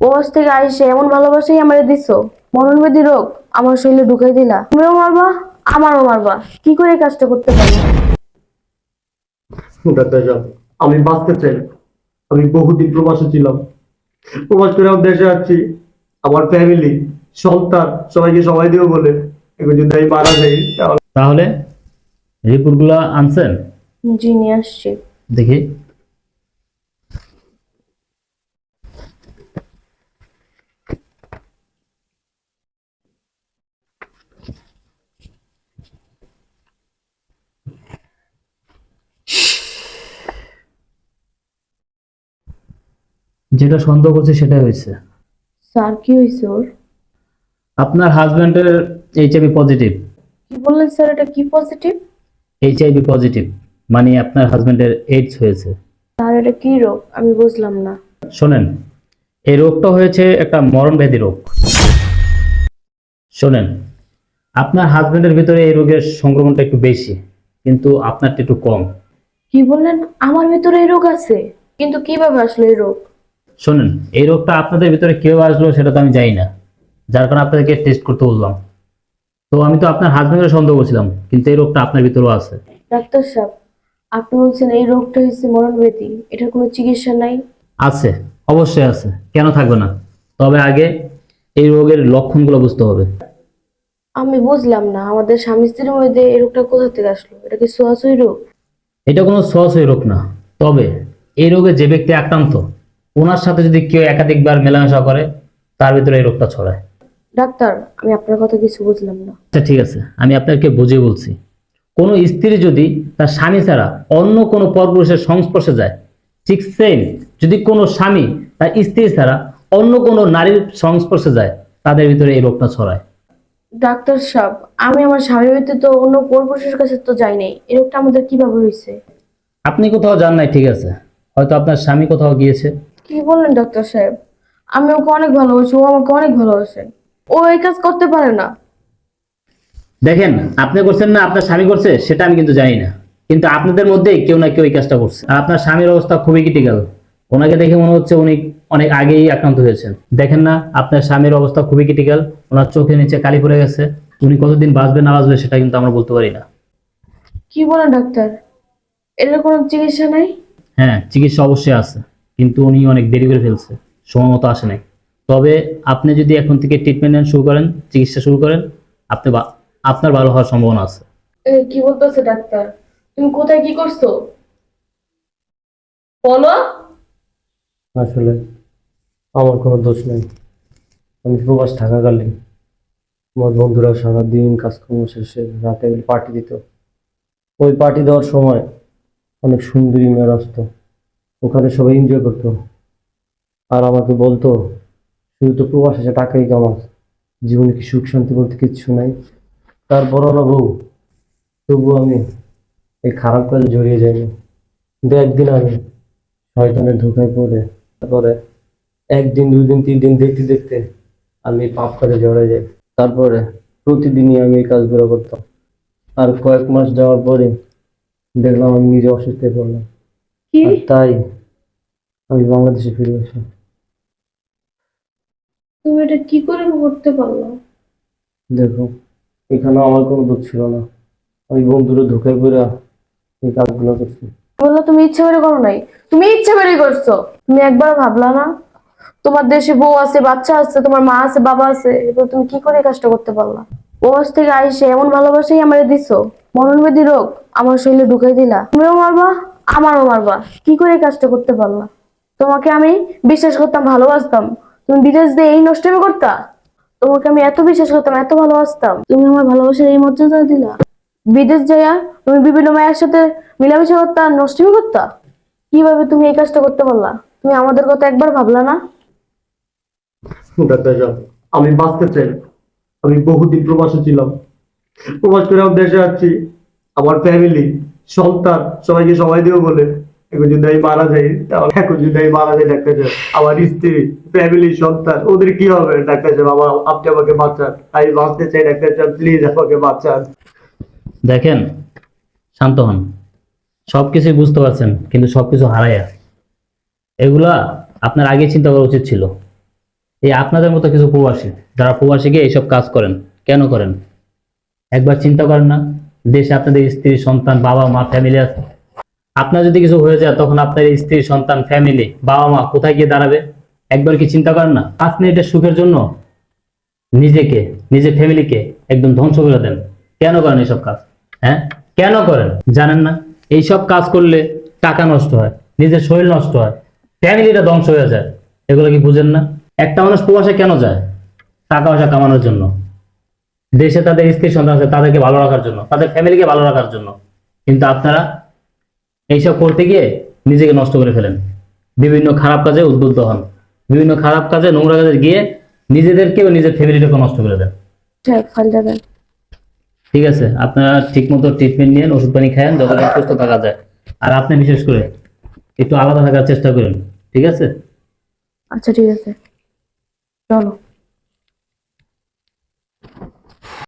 ওয়াজ থেকে আইসে এমন ভালোবাসাই আমারে দিছো। মরণবেদী রোগ আমার শরীরে ঢুকাই দিলা। তুমিও মারবা আমারও মারবা। কি করে কাজটা করতে পারি? ডাক্তার সাহেব আমি বাঁচতে চাই আমি বহুদিন প্রবাসে ছিলাম। প্রবাস করে আমার দেশে আছি আমার ফ্যামিলি সন্তান সবাইকে সময় দেবো বলে। এখন যদি আমি মারা যাই তাহলে তাহলে রিপোর্টগুলো আনছেন? জি নিয়ে আসছি। দেখি। যেটা সন্দেহ করছে সেটাই হয়েছে। স্যার কি হয়েছে ওর? আপনার হাজবেন্ডের এইচআইভি পজিটিভ কি বললেন স্যার এটা কি পজিটিভ এইচআইভি পজিটিভ মানে আপনার হাজবেন্ডের এইডস হয়েছে। স্যার এটা কি রোগ? আমি বুঝলাম না। শোনেন এই রোগটা হয়েছে একটা মরণব্যাধি রোগ। শোনেন আপনার হাজবেন্ডের ভিতরে এই রোগের সংক্রমণটা একটু বেশি কিন্তু আপনারটা একটু কম। কি বললেন? আমার ভিতরে এই রোগ আছে কিন্তু কীভাবে আসলো এই রোগ? শোনেন এই রোগটা আপনাদের ভিতরে কেউ আসলো সেটা তো আমি জানি না। যার কারণে আপনাদেরকে টেস্ট করতে বললাম। তো আমি তো আপনার হাজবেন্ডের সন্দেহ করছিলাম কিন্তু এই রোগটা আপনার ভিতরেও আছে। ডাক্তার সাহেব আপনি বলছেন এই রোগটা হচ্ছে মরণব্যাধি এটার কোনো চিকিৎসা নাই? আছে অবশ্যই আছে কেন থাকবে না? তবে আগে এই রোগের লক্ষণগুলো বুঝতে হবে। আমি বুঝলাম না আমাদের স্বামী স্ত্রীর মধ্যে এই রোগটা কোথা থেকে আসলো? এটা কি সোয়াশই রোগ? এটা কোনো সহজই রোগ না। তবে এই রোগে যে ব্যক্তি আক্রান্ত ওনার সাথে যদি কেউ একাধিকবার মেলামেশা করে তার ভিতরে এই রোগটা ছড়ায়। ডাক্তার আমি আপনার কথা কিছু বুঝলাম না। আচ্ছা ঠিক আছে। আমি আপনাকে বুঝিয়ে বলছি। কোনো স্ত্রী যদি তার স্বামী ছাড়া অন্য কোনো পরপুরুষের সংস্পর্শে যায় ঠিক সেম যদি কোনো স্বামী তার স্ত্রী ছাড়া অন্য কোনো নারীর সংস্পর্শে যায় তাদের ভিতরে এই রোগটা ছড়ায়। ডাক্তার সাহেব আমি আমার স্বামীর ব্যতীত অন্য পরপুরুষের কাছে তো যাই নাই। এই রোগটা আমাদের কীভাবে হয়েছে? আপনি কোথাও যান নাই ঠিক আছে। হয়তো আপনার স্বামী কোথাও গিয়েছে। কি বললেন ডাক্তার সাহেব? আমি ওকে অনেক ভালোবাসি ও আমাকে অনেক ভালোবাসে। ও এই কাজ করতে পারে না। দেখেন আপনি করছেন না আপনার স্বামী করছে সেটা আমি কিন্তু জানি না। কিন্তু আপনাদের মধ্যে কেউ না কেউ এই কাজটা করছে। আর আপনার স্বামীর অবস্থা খুবই ক্রিটিক্যাল ওনাকে দেখে মনে হচ্ছে উনি অনেক আগেই আক্রান্ত হয়েছেন। দেখেন না আপনার স্বামীর অবস্থা খুবই ক্রিটিক্যাল ওনার চোখের নিচে কালি পড়ে গেছে। উনি কতদিন বাঁচবে না বাঁচবে সেটা কিন্তু আমরা বলতে পারি না। কি বলেন ডাক্তার এটার কোনো চিকিৎসা নাই? হ্যাঁ চিকিৎসা অবশ্যই আছে। কিন্তু উনি অনেক দেরি করে ফেলছে সময় মতো আসে নাই। তবে আপনি যদি এখন থেকে ট্রিটমেন্ট নেন শুরু করেন চিকিৎসা শুরু করেন আপনি আপনার ভালো হওয়ার সম্ভাবনা আছে। কি বলতেছে ডাক্তার? তুমি কোথায় কি করছ? বলো। আসলে আমার কোনো দোষ নেই। আমি প্রবাস থাকাকালীন আমার বন্ধুরা সারাদিন কাজকর্ম শেষে রাতে পার্টি দিত। ওই পার্টি দেওয়ার সময় অনেক সুন্দরী মেয়েরা আসতো। ওখানে সবাই এনজয় করতো। আর আমাকে বলতো, শুধু তো প্রবাস আছে, টাকাই কামাস। জীবনে কি সুখ শান্তি বলতে কিচ্ছু নাই। তারপর না বউ তবু আমি এই খারাপ কাজে জড়িয়ে যাইনি। কিন্তু একদিন আমি শয়তানের ধোকায় পড়ে, তারপরে একদিন দুই দিন তিন দিন দেখতে দেখতে আমি পাপ করে জড়ে যাই। তারপরে প্রতিদিনই আমি এই কাজগুলো করতাম। আর কয়েক মাস যাওয়ার পরে দেখলাম আমি নিজে অসুস্থ হয়ে পড়লাম। তাই আমি বাংলাদেশে ফিরে আসি তুমি এটা কি করে করতে পারল? দেখো এখানে আমার কোনো দোষ ছিল না। আমি বন্ধুরা ধোকায় পড়ে এই কাজগুলো করছি। বলল তুমি ইচ্ছা করে করো নাই? তুমি ইচ্ছা করে করছ। তুমি একবার ভাবলা না? তোমার দেশে বউ আছে বাচ্চা আছে তোমার মা আছে বাবা আছে এবার তুমি কি করে এই কাজটা করতে পারলা? ওয়াজ থেকে আইসে এমন ভালোবাসাই আমারে দিছো। মরণবেদী রোগ আমার শরীরে ঢুকাই দিলা। তুমিও মারবা? আমারও মারবা। কি করে এই কাজটা করতে পারলা? তোমাকে আমি বিশ্বাস করতাম, ভালোবাসতাম। তুমি বিদেশ দিয়ে এই নষ্টমী করতা? তোমাকে আমি এত বিশ্বাস করতাম, এত ভালোবাসতাম। তুমি আমার ভালোবাসার এই মর্যাদা দিলা। বিদেশ যাইয়া তুমি বিভিন্ন মায়ের সাথে মিলামিশা করতা, নষ্টমী করতা? কীভাবে তুমি এই কাজটা করতে পারলা? তুমি আমাদের কথা একবার ভাবলা না? আমি বাঁচতে চাই আমি বহুদিন প্রবাসে ছিলাম। প্রবাস করে দেশে আছি আমার ফ্যামিলি সন্তান, সবাইকে সবাই দেবো বলে। এখন যদি আমি মারা যাই, তাহলে এখন যদি আমি মারা যাই, ডাক্তার সাহেব, আমার স্ত্রী ফ্যামিলি সন্তান, ওদের কি হবে? ডাক্তার সাহেব, আমার, আপনি আমাকে বাঁচান। আমি বাঁচতে চাই, ডাক্তার সাহেব প্লিজ আমাকে বাঁচান। দেখেন, শান্ত হন। সব কিছুই বুঝতে পারছেন, কিন্তু সব কিছু হারাইয়া এগুলা আপনার আগে চিন্তা করা উচিত ছিল। এই আপনাদের মতো কিছু প্রবাসী, যারা প্রবাসী গিয়ে এইসব কাজ করেন, কেন করেন? একবার চিন্তা করেন না। দেশে আপনাদের স্ত্রী, সন্তান, বাবা মা ফ্যামিলি আছে? আপনার যদি কিছু হয়ে যায়, তখন আপনার স্ত্রী, সন্তান ফ্যামিলি বাবা মা কোথায় গিয়ে দাঁড়াবে? একবার কি চিন্তা করেন না? পাঁচ মিনিটের সুখের জন্য নিজেকে, নিজের ফ্যামিলিকে একদম ধ্বংস করে দেন। কেন করেন এইসব কাজ? হ্যাঁ? কেন করেন? জানেন না? এইসব কাজ করলে টাকা নষ্ট হয়, নিজের শরীর নষ্ট হয় ফ্যামিলিটা ধ্বংস হয়ে যায়। এগুলো কি বুঝেন না? একটা মানুষ প্রবাসে কেন যায়? টাকা পয়সা কামানোর জন্য। দেশে তাদের স্ত্রী সন্তান আছে তাদেরকে ভালো রাখার জন্য তাদের ফ্যামিলিকে ভালো রাখার জন্য। কিন্তু আপনারা এইসব করতে গিয়ে নিজেকে নষ্ট করে ফেলেন। বিভিন্ন খারাপ কাজে উদ্বুদ্ধ হন। বিভিন্ন খারাপ কাজে নোংরা কাজে গিয়ে নিজেদেরকেও নিজের ফ্যামিলিটাকে নষ্ট করে দেন। ঠিক ফাইলটা দেন। ঠিক আছে আপনারা ঠিক মতো ট্রিটমেন্ট নিয়ে ওষুধ পানি খায়েন যতটা সুস্থ থাকা যায়। আর আপনি বিশেষ করে একটু আলাদা থাকার চেষ্টা করেন ঠিক আছে? আচ্ছা ঠিক আছে। চলো।